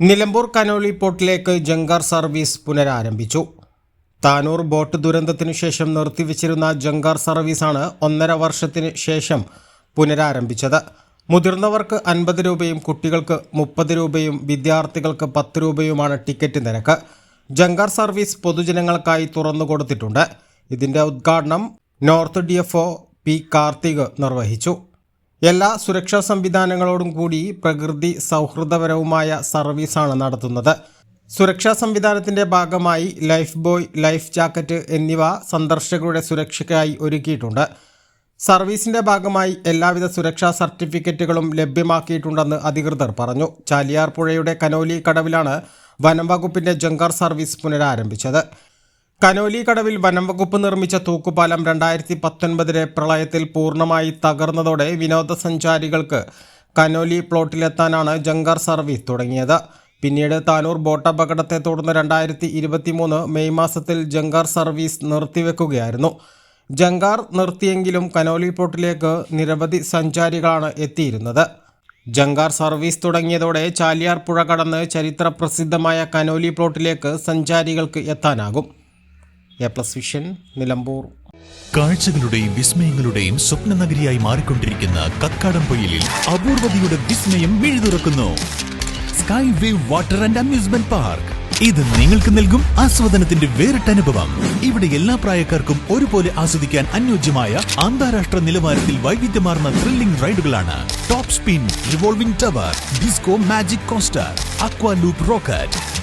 Nilambur Conolly പോർട്ടിലേക്ക് ജങ്കാർ service പുനരാരംഭിച്ചു. Tanur boat ദുരന്തത്തിനു ശേഷം നിർത്തിവച്ചിരുന്ന ജങ്കാർ സർവീസാണ് ഒന്നര വർഷത്തിന് ശേഷം പുനരാരംഭിച്ചത്. മുതിർന്നവർക്ക് അൻപത് രൂപയും കുട്ടികൾക്ക് മുപ്പത് രൂപയും വിദ്യാർത്ഥികൾക്ക് പത്ത് രൂപയുമാണ് ടിക്കറ്റ് നിരക്ക്. ജങ്കാർ സർവീസ് പൊതുജനങ്ങൾക്കായി തുറന്നു കൊടുത്തിട്ടുണ്ട്. ഇതിന്റെ ഉദ്ഘാടനം north D F P Karthik നിർവഹിച്ചു. എല്ലാ സുരക്ഷാ സംവിധാനങ്ങളോടും കൂടി പ്രകൃതി സൗഹൃദപരവുമായ സർവീസാണ് നടത്തുന്നത്. സുരക്ഷാ സംവിധാനത്തിന്റെ ഭാഗമായി ലൈഫ് ബോയ് ലൈഫ് ജാക്കറ്റ് എന്നിവ സന്ദർശകരുടെ സുരക്ഷയ്ക്കായി ഒരുക്കിയിട്ടുണ്ട്. സർവീസിന്റെ ഭാഗമായി എല്ലാവിധ സുരക്ഷാ സർട്ടിഫിക്കറ്റുകളും ലഭ്യമാക്കിയിട്ടുണ്ടെന്ന് അധികൃതർ പറഞ്ഞു. ചാലിയാർ പുഴയുടെ കനോലി കടവിലാണ് വനം വകുപ്പിന്റെ ജങ്കാർ സർവീസ് പുനരാരംഭിച്ചത്. കനോലി കടവിൽ വനംവകുപ്പ് നിർമ്മിച്ച തൂക്കുപാലം രണ്ടായിരത്തി പത്തൊൻപതിലെ പ്രളയത്തിൽ പൂർണമായി തകർന്നതോടെ വിനോദസഞ്ചാരികൾക്ക് കനോലി പ്ലോട്ടിലെത്താനാണ് ജങ്കർ സർവീസ് തുടങ്ങിയത്. പിന്നീട് താനൂർ ബോട്ട് അപകടത്തെ തുടർന്ന് രണ്ടായിരത്തി ഇരുപത്തിമൂന്ന് മെയ് മാസത്തിൽ ജങ്കർ സർവീസ് നിർത്തിവെക്കുകയായിരുന്നു. ജങ്കാർ നിർത്തിയെങ്കിലും കനോലി പ്ലോട്ടിലേക്ക് നിരവധി സഞ്ചാരികളാണ് എത്തിയിരുന്നത്. ജങ്കാർ സർവീസ് തുടങ്ങിയതോടെ ചാലിയാർ പുഴ കടന്ന് ചരിത്ര പ്രസിദ്ധമായ കനോലി പ്ലോട്ടിലേക്ക് സഞ്ചാരികൾക്ക് എത്താനാകും. A plus vision Nilambur. കാഴ്ചകളുടെയും വിസ്മയങ്ങളുടെയും സ്വപ്ന നഗരിയായി മാറിക്കൊണ്ടിരിക്കുന്ന കക്കാടംപൊയിലിൽ അപൂർവതയുടെ വിസ്മയം മിഴുതുറക്കുന്നു. Sky wave water and amusement park ഇത് നിങ്ങൾക്ക് നൽകും ആസ്വാദനത്തിന്റെ വേറിട്ട അനുഭവം ഇവിടെ എല്ലാ പ്രായക്കാർക്കും ഒരുപോലെ ആസ്വദിക്കാൻ അനുയോജ്യമായ അന്താരാഷ്ട്ര നിലവാരത്തിൽ വൈവിധ്യമാർന്ന thrilling റൈഡുകളാണ് top spin revolving tower disco magic coaster aqua loop rocket